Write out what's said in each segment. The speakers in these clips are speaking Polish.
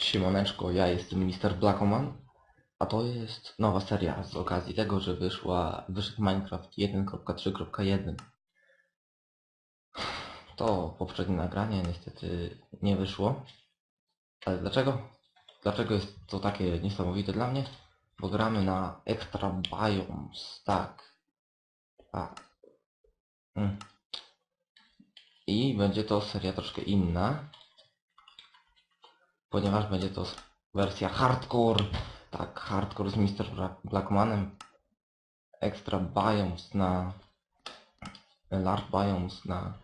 Siemoneczko, ja jestem Mr. Blackoman, a to jest nowa seria z okazji tego, że wyszła, wyszedł Minecraft 1.3.1. To poprzednie nagranie niestety nie wyszło. Ale dlaczego? Dlaczego jest to takie niesamowite dla mnie? Bo gramy na Extra Biomes, tak. Tak. Mm. I będzie to seria troszkę inna, ponieważ będzie to wersja hardcore. Tak, hardcore z Mr. Blackmanem. Extra Biomes na Large Biomes na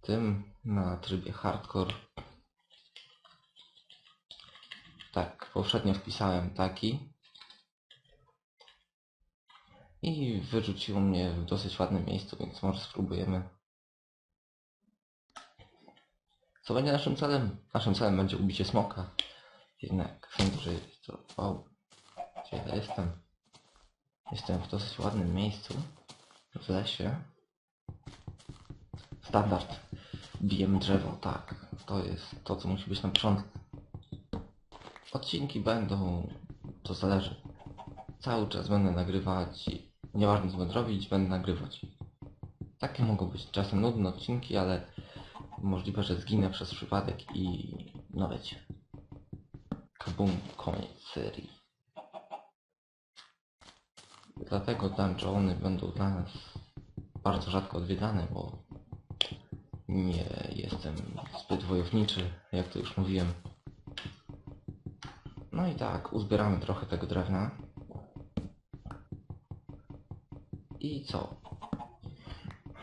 tym, na trybie hardcore. Tak, poprzednio wpisałem taki. I wyrzuciło mnie w dosyć ładnym miejscu, więc może spróbujemy. Co będzie naszym celem? Naszym celem będzie ubicie smoka. Jednak sądzę, to... Wow. Gdzie ja jestem? Jestem w dosyć ładnym miejscu. W lesie. Standard. Bijemy drzewo, tak. To jest to, co musi być na początku. Odcinki będą... To zależy. Cały czas będę nagrywać i nieważne co będę robić, będę nagrywać. Takie mogą być czasem nudne odcinki, ale możliwe, że zginę przez przypadek i no wiecie. Kabum, koniec serii. Dlatego dungeony będą dla nas bardzo rzadko odwiedzane, bo nie jestem zbyt wojowniczy, jak to już mówiłem. No i tak, uzbieramy trochę tego drewna. I co?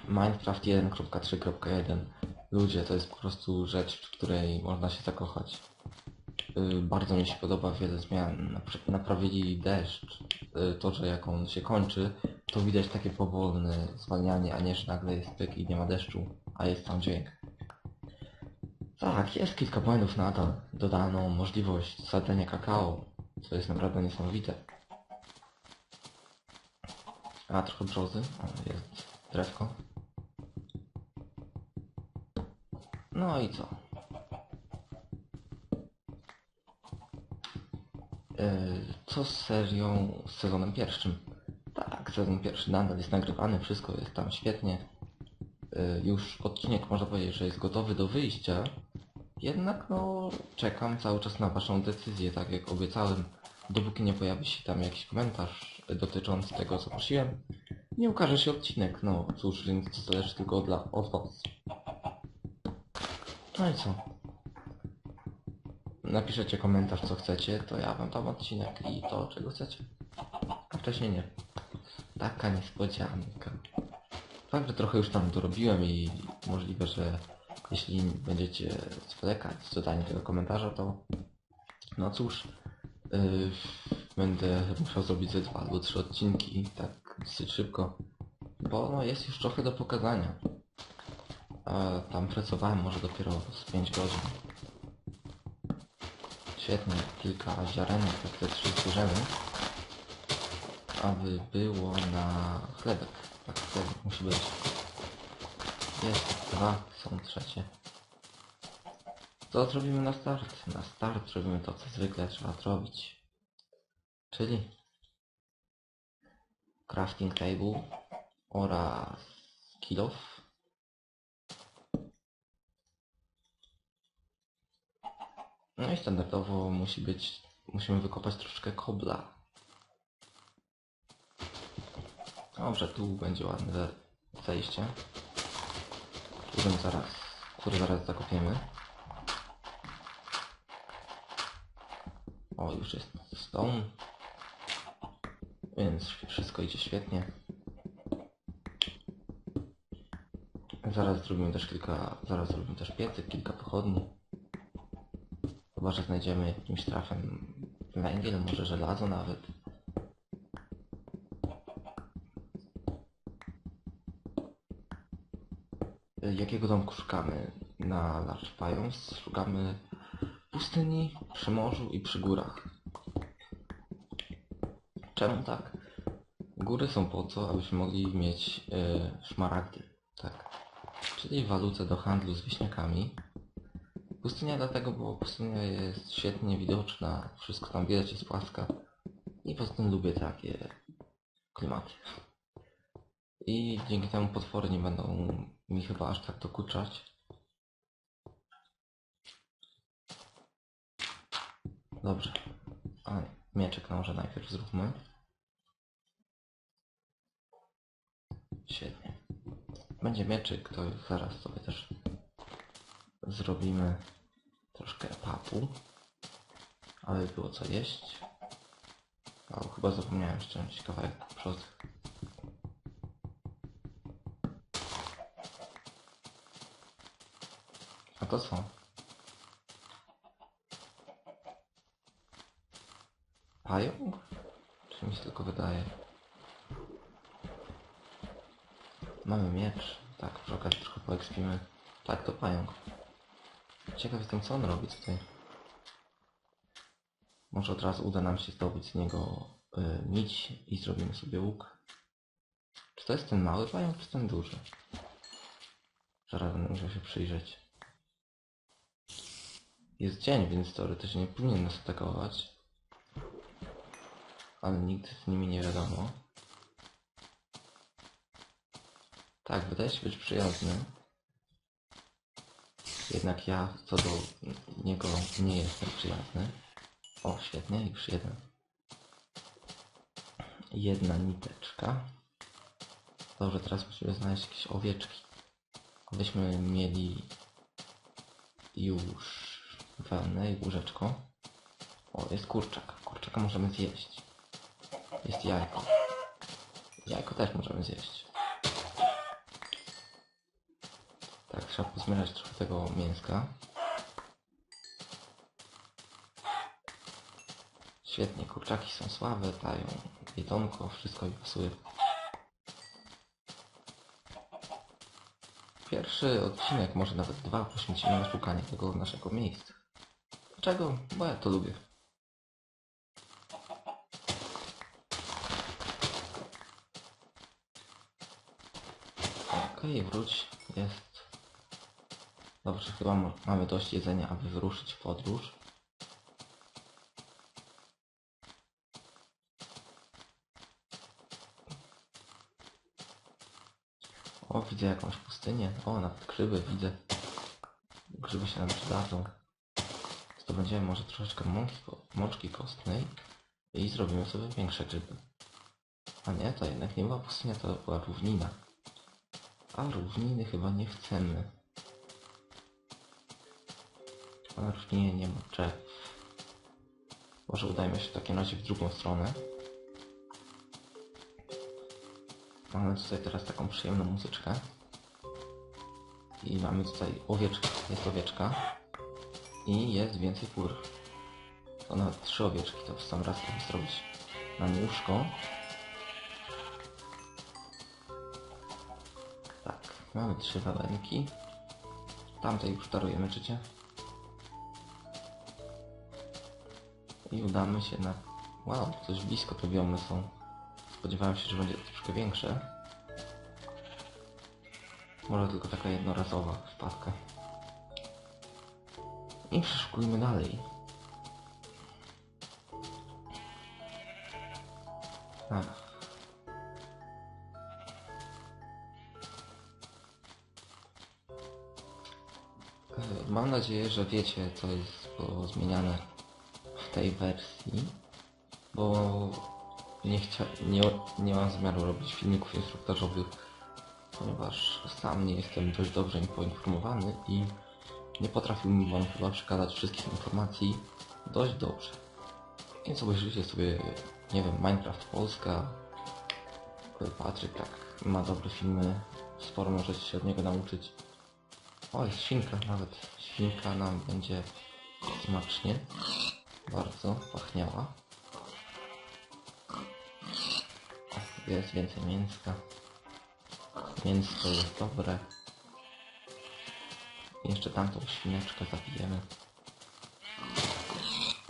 Minecraft 1.3.1 Ludzie, to jest po prostu rzecz, w której można się zakochać. Yy, bardzo mi się podoba wiele zmian. Napr- Naprawili deszcz. Yy, to, że jak on się kończy, to widać takie powolne zwalnianie, a nie, że nagle jest pyk i nie ma deszczu, a jest tam dźwięk. Tak, jest kilka błędów nadal. Dodano możliwość sadzenia kakao, co jest naprawdę niesamowite. A, trochę brzozy. Jest drewko. No i co? Yy, Co z serią, z sezonem pierwszym? Tak, sezon pierwszy nadal jest nagrywany, wszystko jest tam świetnie. Yy, Już odcinek można powiedzieć, że jest gotowy do wyjścia. Jednak no, czekam cały czas na waszą decyzję, tak jak obiecałem. Dopóki nie pojawi się tam jakiś komentarz dotyczący tego, co prosiłem, nie ukaże się odcinek. No cóż, więc to zależy tylko dla, od was. No i co? Napiszecie komentarz co chcecie, to ja wam dam odcinek i to czego chcecie. A wcześniej nie. Taka niespodzianka. Fakt, że trochę już tam dorobiłem i możliwe, że jeśli będziecie zwlekać z dodaniem tego komentarza, to no cóż, yy, będę musiał zrobić ze dwa albo trzy odcinki tak dosyć szybko, bo no jest już trochę do pokazania. Tam pracowałem może dopiero z 5 godzin. Świetnie, kilka ziarenek, jak te trzy zbierzemy. Aby było na chlebek. Tak, chlebek musi być. Jest, dwa, są trzecie. Co zrobimy na start? Na start robimy to, co zwykle trzeba zrobić. Czyli crafting table oraz kill off. No i standardowo musi być, musimy wykopać troszeczkę kobla. Dobrze, tu będzie ładne zejście. Którym zaraz, który zaraz zakopiemy. O, już jest stone. Więc wszystko idzie świetnie. Zaraz zrobimy też kilka, zaraz zrobimy też piecyk, kilka pochodni. Chyba, że znajdziemy jakimś trafem węgiel, może żelazo nawet. Jakiego domku szukamy na Large Biomes? Szukamy pustyni, przy morzu i przy górach. Czemu tak? Góry są po to, abyśmy mogli mieć y, szmaragdy, tak. Czyli walutę do handlu z wieśniakami. Pustynia dlatego, bo pustynia jest świetnie widoczna, wszystko tam widać jest płaska. I poza tym lubię takie klimaty. I dzięki temu potwory nie będą mi chyba aż tak dokuczać. Dobrze. A mieczek może najpierw zróbmy. Świetnie. Będzie mieczyk, to zaraz sobie też zrobimy troszkę papu. Aby było co jeść. O, chyba zapomniałem ściąć kawałek brzozy. A to co? Pająk? Czy mi się tylko wydaje? Mamy miecz. Tak, przy okazji trochę poekspimy. Tak, to pająk. Ciekaw jestem, co on robi tutaj. Może od razu uda nam się zdobyć z niego y, i zrobimy sobie łuk. Czy to jest ten mały pająk, czy ten duży? Zaraz będę musiał się przyjrzeć. Jest dzień, więc teoretycznie nie powinien nas atakować. Ale nigdy z nimi nie wiadomo. Tak, wydaje się być przyjazny. Jednak ja co do niego nie jestem przyjazny. O, świetnie, już jeden. Jedna niteczka. Dobrze, teraz musimy znaleźć jakieś owieczki. Abyśmy mieli już wełnę i łóżeczko. O, jest kurczak. Kurczaka możemy zjeść. Jest jajko. Jajko też możemy zjeść. Tak, trzeba pozmierać trochę tego mięska. Świetnie, kurczaki są słabe, dają jedzonko, wszystko mi pasuje. Pierwszy odcinek, może nawet dwa, poświęcimy na szukanie tego naszego miejsca. Dlaczego? Bo ja to lubię. Okej, wróć. Jest. Dobrze, chyba mamy dość jedzenia, aby wyruszyć w podróż. O, widzę jakąś pustynię. O, nawet grzyby widzę. Grzyby się nam przydadzą. Zdobędziemy może troszeczkę mączki kostnej i zrobimy sobie większe grzyby. A nie, to jednak nie była pustynia, to była równina. A równiny chyba nie chcemy. A na równinie nie ma drzew. Może udajmy się w takim razie w drugą stronę. Mamy tutaj teraz taką przyjemną muzyczkę. I mamy tutaj owieczkę. Jest owieczka. I jest więcej kur. To nawet trzy owieczki, to w sam raz chcemy zrobić na nie łóżko. Tak, mamy trzy walenki. Tamtej już darujemy życie. I udamy się na... Wow, coś blisko te biomy są. Spodziewałem się, że będzie troszkę większe. Może tylko taka jednorazowa wpadka. I przeszukujmy dalej. E, Mam nadzieję, że wiecie, co jest zmieniane w tej wersji, bo nie, chcia, nie, nie mam zamiaru robić filmików instruktażowych, ponieważ sam nie jestem dość dobrze poinformowany i nie potrafiłbym wam chyba przekazać wszystkich informacji dość dobrze. Więc obejrzyjcie sobie, nie wiem, Minecraft Polska, Patryk tak ma dobre filmy, sporo możecie się od niego nauczyć. O, jest świnka nawet. Świnka nam będzie smacznie. Bardzo pachniała. O, jest więcej mięska. Mięsko jest dobre. Jeszcze tamtą świneczkę zabijemy.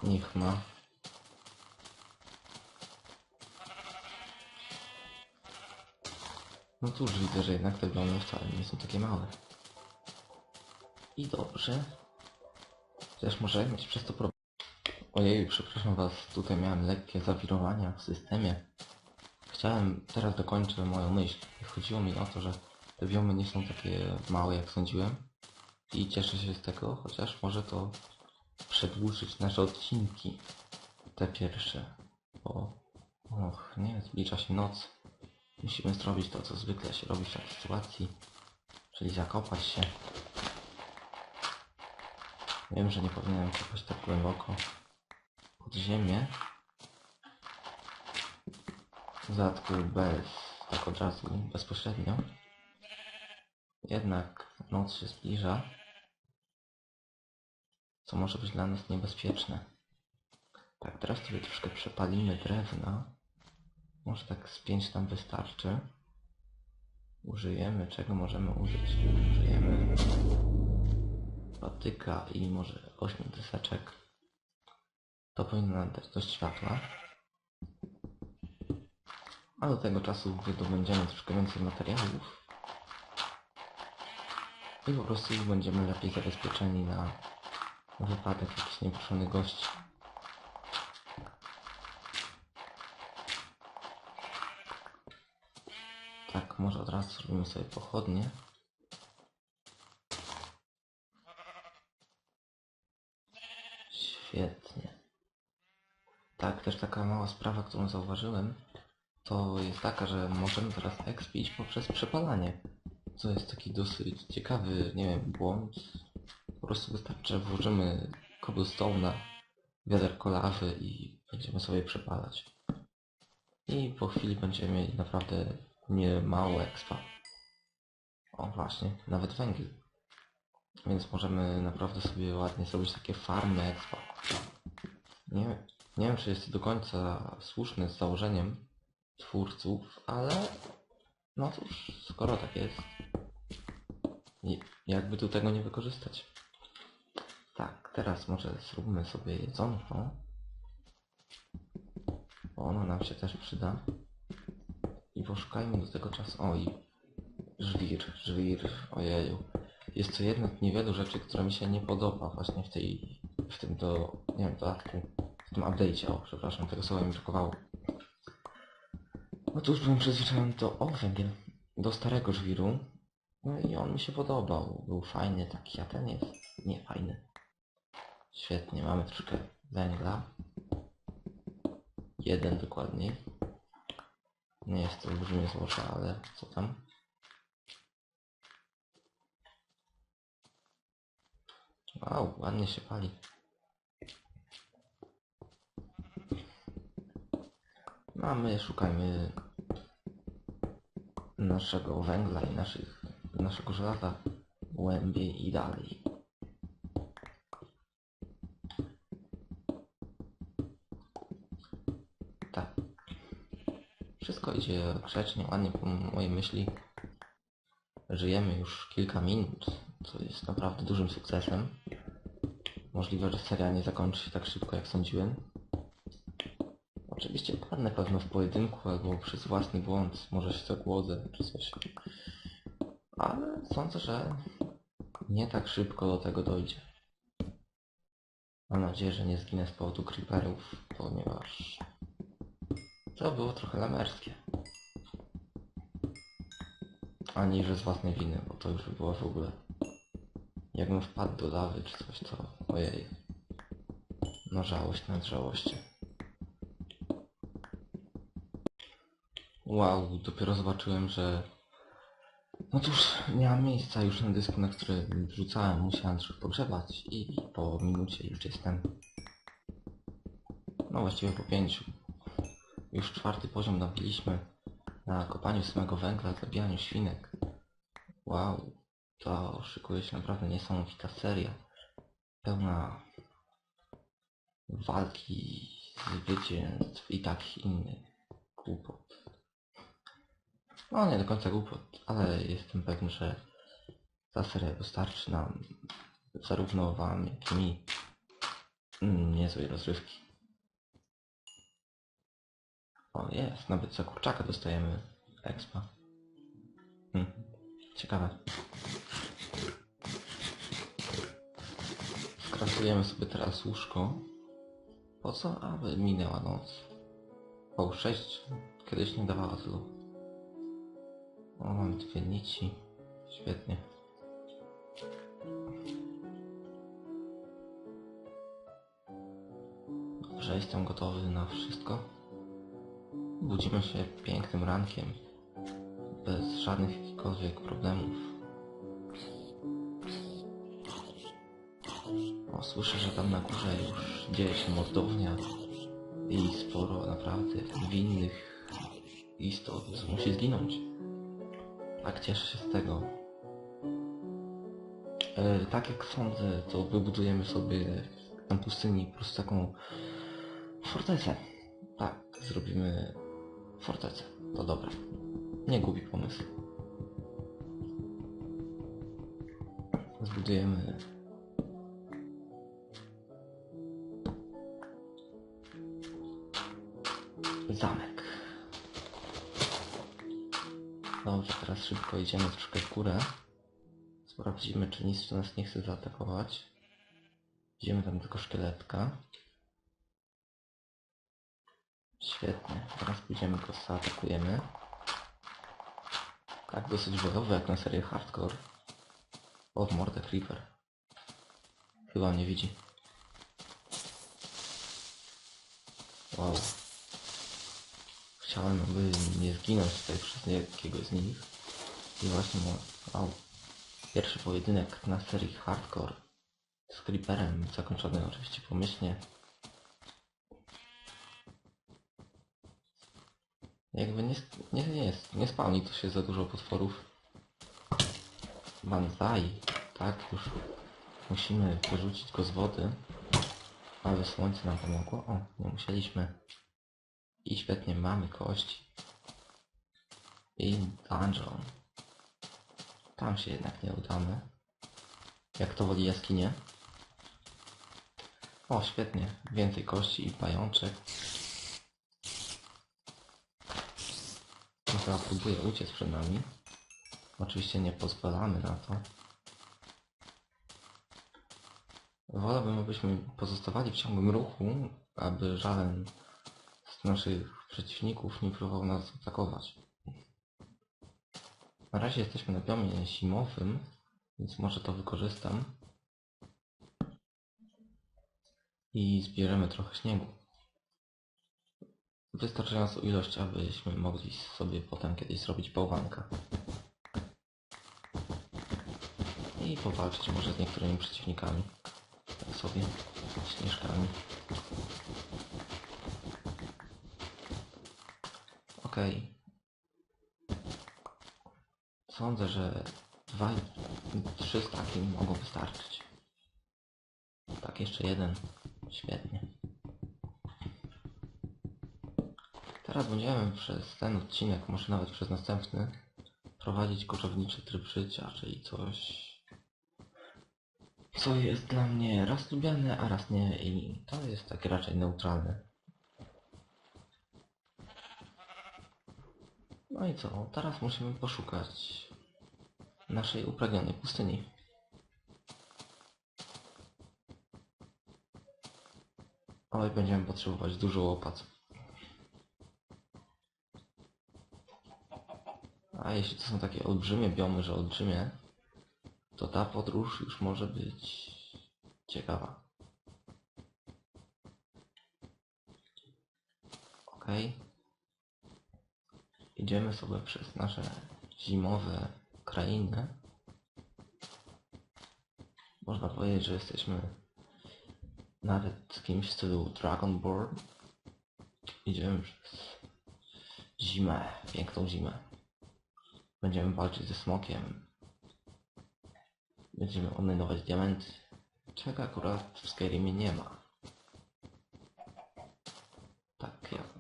Niech ma. No cóż, widzę, że jednak te biony wcale nie są takie małe. I dobrze. Chociaż może mieć przez to problem. Ojej, przepraszam was, tutaj miałem lekkie zawirowania w systemie. Chciałem, teraz dokończę moją myśl. Chodziło mi o to, że te biomy nie są takie małe jak sądziłem. I cieszę się z tego, chociaż może to przedłużyć nasze odcinki. Te pierwsze. Bo, och, nie, zbliża się noc. Musimy zrobić to, co zwykle się robi w takiej sytuacji. Czyli zakopać się. Wiem, że nie powinienem kopać tak głęboko pod ziemię. W bez, tak od razu, bezpośrednio. Jednak noc się zbliża, co może być dla nas niebezpieczne. Tak, teraz sobie troszkę przepalimy drewna. Może tak z pięć nam wystarczy. Użyjemy, czego możemy użyć? Użyjemy patyka i może 8 deseczek. To powinno nam dać dość światła. A do tego czasu wydobędziemy troszkę więcej materiałów. I po prostu będziemy lepiej zabezpieczeni na wypadek jakichś nieproszonych gości. Tak, może od razu zrobimy sobie pochodnie. Świetnie. Tak, też taka mała sprawa, którą zauważyłem, to jest taka, że możemy teraz expić poprzez przepalanie. Co jest taki dosyć ciekawy, nie wiem, błąd. Po prostu wystarczy, że włożymy cobblestone'a, wiaderko lawy i będziemy sobie przepalać. I po chwili będziemy mieli naprawdę nie mało expa. O właśnie, nawet węgiel. Więc możemy naprawdę sobie ładnie zrobić takie farmy expa. Nie, nie wiem, czy jest do końca słuszne z założeniem twórców, ale no cóż, skoro tak jest, jakby tu tego nie wykorzystać. Tak, teraz może zróbmy sobie jedzonko. Bo ono nam się też przyda. I poszukajmy do tego czasu... O, i żwir, żwir, ojeju. Jest to jedna z niewielu rzeczy, która mi się nie podoba właśnie w tej... w tym do... nie wiem, dodatku. W tym update'cie, o, przepraszam, tego słowa mi brakowało. No cóż, byłem przyzwyczajony do... o, węgiel. Do starego żwiru. No i on mi się podobał. Był fajny taki, a ten jest nie fajny. Świetnie, mamy troszkę węgla. Jeden dokładniej. Nie jest to olbrzymie złoże, ale co tam? Wow, ładnie się pali. No a my szukajmy naszego węgla i naszych, naszego żelaza głębiej i dalej. Tak. Wszystko idzie grzecznie, ładnie po mojej myśli. Żyjemy już kilka minut, co jest naprawdę dużym sukcesem. Możliwe, że seria nie zakończy się tak szybko, jak sądziłem. Oczywiście padnę pewno w pojedynku, albo przez własny błąd, może się zagłodzę, czy coś. Ale sądzę, że nie tak szybko do tego dojdzie. Mam nadzieję, że nie zginę z powodu creeperów, ponieważ to było trochę lamerskie. Ani że z własnej winy, bo to już by było w ogóle. Jakbym wpadł do lawy czy coś, to ojej. No żałość nad żałością. Wow, dopiero zobaczyłem, że... No cóż, nie mam miejsca już na dysku, na który wrzucałem. Musiałem trochę pogrzebać i po minucie już jestem. No właściwie po pięciu. Już czwarty poziom nabiliśmy na kopaniu samego węgla, zabijaniu świnek. Wow, to szykuje się naprawdę niesamowita seria. Pełna walki, zwycięstw i takich innych głupot. No nie do końca głupot, ale jestem pewny, że ta seria dostarczy nam zarówno wam, jak i mi mm, niezłej rozrywki. O jest, nawet za kurczaka dostajemy expa. Hmm. Ciekawe. Skraftujemy sobie teraz łóżko. Po co? Aby minęła noc. O, 6. Kiedyś nie dawała tylu. O, mam dwie nici. Świetnie. Dobrze, jestem gotowy na wszystko. Budzimy się pięknym rankiem. Bez żadnych jakichkolwiek problemów. O, słyszę, że tam na górze już dzieje się mordownia i sporo naprawdę winnych istot musi zginąć. Tak cieszę się z tego. E, tak jak sądzę, to wybudujemy sobie na pustyni po prostu taką fortecę. Tak, zrobimy fortecę. To dobre. Nie głupi pomysł. Zbudujemy teraz szybko idziemy troszkę w górę. Sprawdzimy, czy nic tu nas nie chce zaatakować. Idziemy tam tylko szkieletka. Świetnie, teraz pójdziemy go zaatakujemy. Tak, dosyć bojowy jak na serię Hardcore. O, mordę Creeper. Chyba mnie widzi. Wow. Chciałem, by nie zginąć tutaj przez jakiegoś z nich. I właśnie no, wow. Pierwszy pojedynek na serii Hardcore z Creeperem, zakończony oczywiście pomyślnie. Jakby nie, nie, nie jest, nie spawni tu się za dużo potworów. Banzai, tak, już musimy wyrzucić go z wody, aby słońce nam pomogło. O, nie musieliśmy. I świetnie, mamy kości. I dungeon. Tam się jednak nie udamy. Jak to woli jaskinie. O, świetnie. Więcej kości i pajączek. No chyba próbuje uciec przed nami. Oczywiście nie pozwalamy na to. Wolałbym, abyśmy pozostawali w ciągłym ruchu, aby żaden z naszych przeciwników nie próbował nas atakować. Na razie jesteśmy na biomie zimowym, więc może to wykorzystam. I zbierzemy trochę śniegu. Wystarczającą ilość, abyśmy mogli sobie potem kiedyś zrobić bałwanka. I powalczyć może z niektórymi przeciwnikami. Tak sobie, śnieżkami. Okej. Sądzę, że dwa trzy staki mogą wystarczyć. Tak, jeszcze jeden. Świetnie. Teraz będziemy przez ten odcinek, może nawet przez następny, prowadzić koczowniczy tryb życia, czyli coś, co jest dla mnie raz lubiane, a raz nie i to jest takie raczej neutralne. No i co? Teraz musimy poszukać naszej upragnionej pustyni. Oj, będziemy potrzebować dużo łopat. A jeśli to są takie olbrzymie biomy, że olbrzymie, to ta podróż już może być ciekawa. Okej. Idziemy sobie przez nasze zimowe krainy. Można powiedzieć, że jesteśmy nawet kimś w stylu Dragonborn. Idziemy przez zimę, piękną zimę. Będziemy walczyć ze smokiem. Będziemy odnajdować diamenty. Czego akurat w Skyrimie nie ma. Tak jakby.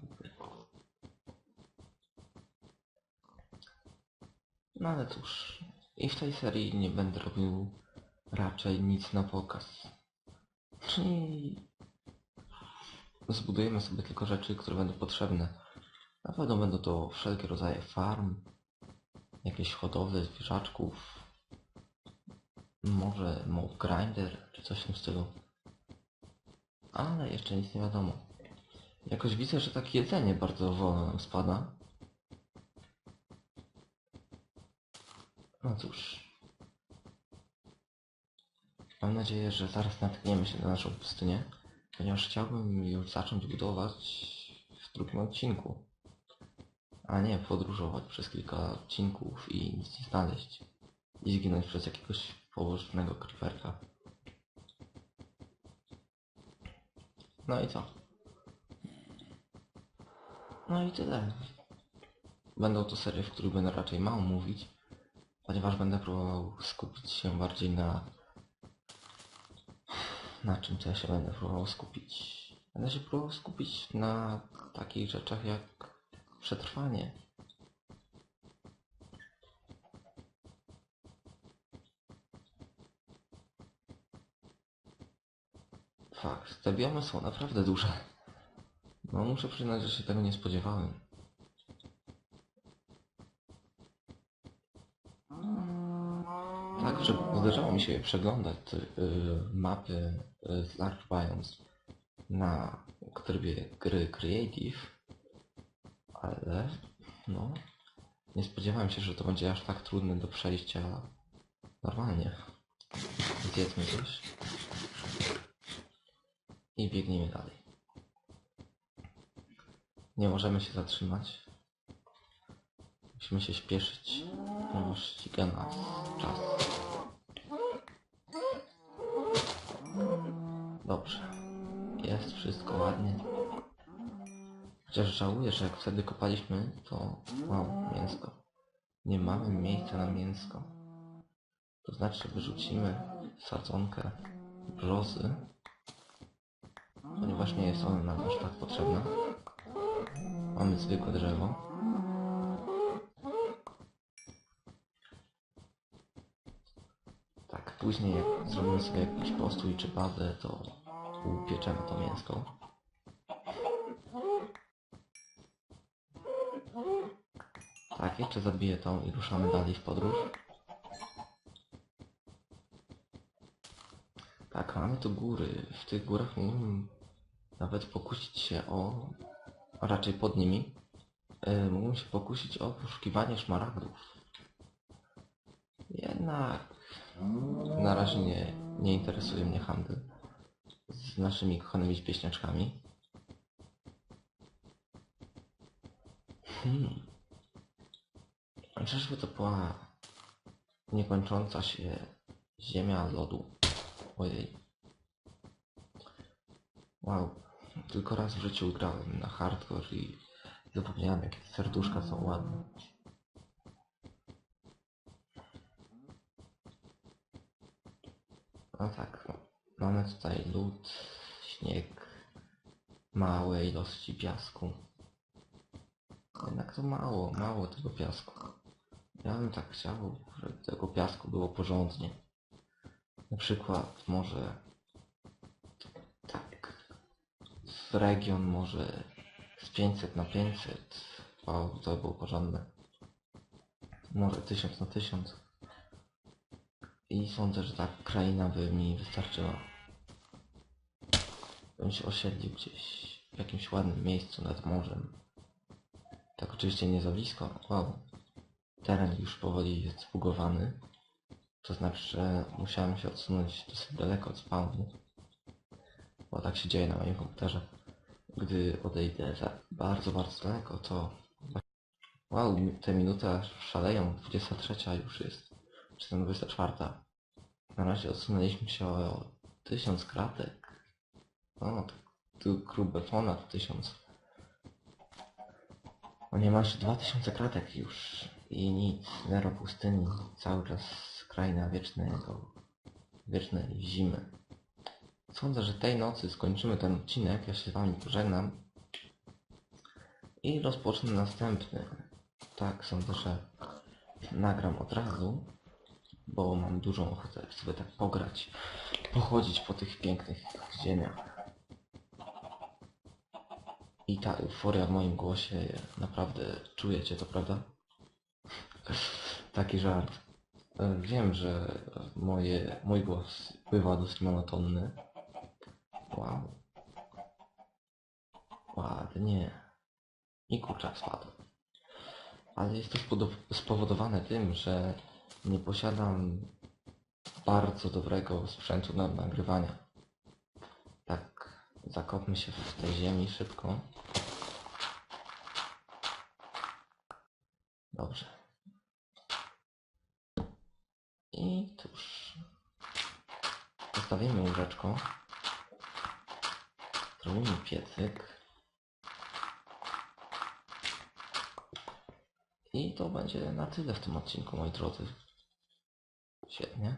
No ale cóż. I w tej serii nie będę robił raczej nic na pokaz. Czyli zbudujemy sobie tylko rzeczy, które będą potrzebne. Na pewno będą to wszelkie rodzaje farm, jakieś hodowle zwierzaczków, może mob grinder czy coś w tym stylu. ale jeszcze nic nie wiadomo. Jakoś widzę, że takie jedzenie bardzo wolno nam spada. No cóż. Mam nadzieję, że zaraz natkniemy się na naszą pustynię, ponieważ chciałbym już zacząć budować w drugim odcinku. A nie podróżować przez kilka odcinków i nic nie znaleźć. I zginąć przez jakiegoś położonego creeperka. No i co? No i tyle. Będą to serie, w których będę raczej mało mówić, ponieważ będę próbował skupić się bardziej na... Na czym to ja się będę próbował skupić? Będę się próbował skupić na takich rzeczach jak przetrwanie. Fakt, te biomy są naprawdę duże. No muszę przyznać, że się tego nie spodziewałem. Tak, że zdarzało mi się przeglądać y, mapy y, z Large na trybie gry Creative, ale no nie spodziewałem się, że to będzie aż tak trudne do przejścia normalnie. Zjedzmy coś i biegniemy dalej. Nie możemy się zatrzymać. Musimy się śpieszyć, ponieważ ściga nas czas. Chociaż żałuję, że jak wtedy kopaliśmy, to wow, mięsko. Nie mamy miejsca na mięsko. To znaczy wyrzucimy sadzonkę brzozy, ponieważ nie jest ona nam aż tak potrzebna. Mamy zwykłe drzewo. Tak, później jak zrobimy sobie jakiś postój czy bazę, to upieczemy to mięsko. Tak, jeszcze zabiję tą i ruszamy dalej w podróż. Tak, mamy tu góry. W tych górach mógłbym nawet pokusić się o... a raczej pod nimi. Yy, mógłbym się pokusić o poszukiwanie szmaragdów. Jednak na razie nie, nie interesuje mnie handel z naszymi kochanymi pieśniaczkami. Hmm. Czyżby to była niekończąca się ziemia lodu? Ojej. Wow. Tylko raz w życiu grałem na hardcore i zapomniałem jakie serduszka są ładne. No tak, mamy tutaj lód, śnieg, małe ilości piasku. Jednak to mało, mało tego piasku. Ja bym tak chciał, żeby tego piasku było porządnie. Na przykład może tak w region może z 500 na 500. Wow, to było porządne. Może 1000 na 1000. I sądzę, że tak kraina by mi wystarczyła. Bym się osiedlił gdzieś w jakimś ładnym miejscu nad morzem. Tak oczywiście nie za blisko. Wow. Teren już powoli jest zbugowany. To znaczy, że musiałem się odsunąć dosyć daleko od spawnu. Bo tak się dzieje na moim komputerze. Gdy odejdę za bardzo, bardzo daleko, to... Wow, te minuty aż szaleją. 23 już jest. Czy tam 24. Na razie odsunęliśmy się o 1000 kratek. O, tu grube ponad 1000. O niemalże 2000 kratek już. I nic, zero pustyni. Cały czas kraina wiecznego, wiecznej zimy. Sądzę, że tej nocy skończymy ten odcinek. Ja się z wami pożegnam. I rozpocznę następny. Tak, sądzę, że nagram od razu. Bo mam dużą ochotę sobie tak pograć. Pochodzić po tych pięknych ziemiach. I ta euforia w moim głosie, naprawdę czujecie to, prawda? Taki żart. E, Wiem, że moje, mój głos bywa dosyć monotonny. Wow. Ładnie. I kurczak spadł. Ale jest to spowodowane tym, że nie posiadam bardzo dobrego sprzętu na nagrywania. Tak, zakopmy się w tej ziemi szybko. Dobrze. I tuż. Postawimy łóżeczko. Zrobimy piecyk. I to będzie na tyle w tym odcinku, moi drodzy. Świetnie.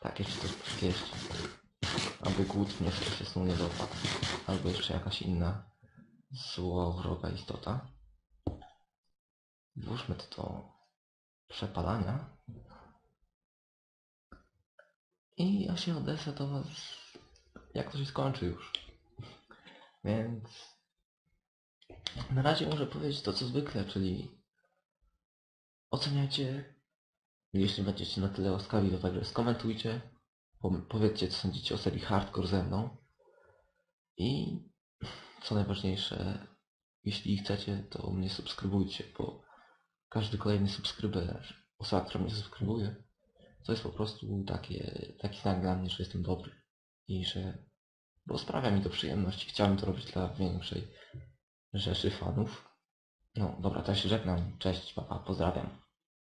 Tak, jeszcze coś przypieść. Aby głód mnie się snu nie dopadł. Albo jeszcze jakaś inna złowroga istota. Włóżmy to do przepalania. I ja się odesę do was, jak to się skończy już. Więc na razie muszę powiedzieć to co zwykle, czyli oceniajcie, jeśli będziecie na tyle łaskawi, to także skomentujcie, po- powiedzcie co sądzicie o serii Hardcore ze mną i co najważniejsze, jeśli chcecie, to mnie subskrybujcie, bo każdy kolejny subskryber, osoba, która mnie subskrybuje, to jest po prostu takie, taki znak dla mnie, że jestem dobry i że bo sprawia mi to przyjemność. Chciałem to robić dla większej rzeszy fanów. No dobra, ja się żegnam. Cześć, papa, pozdrawiam.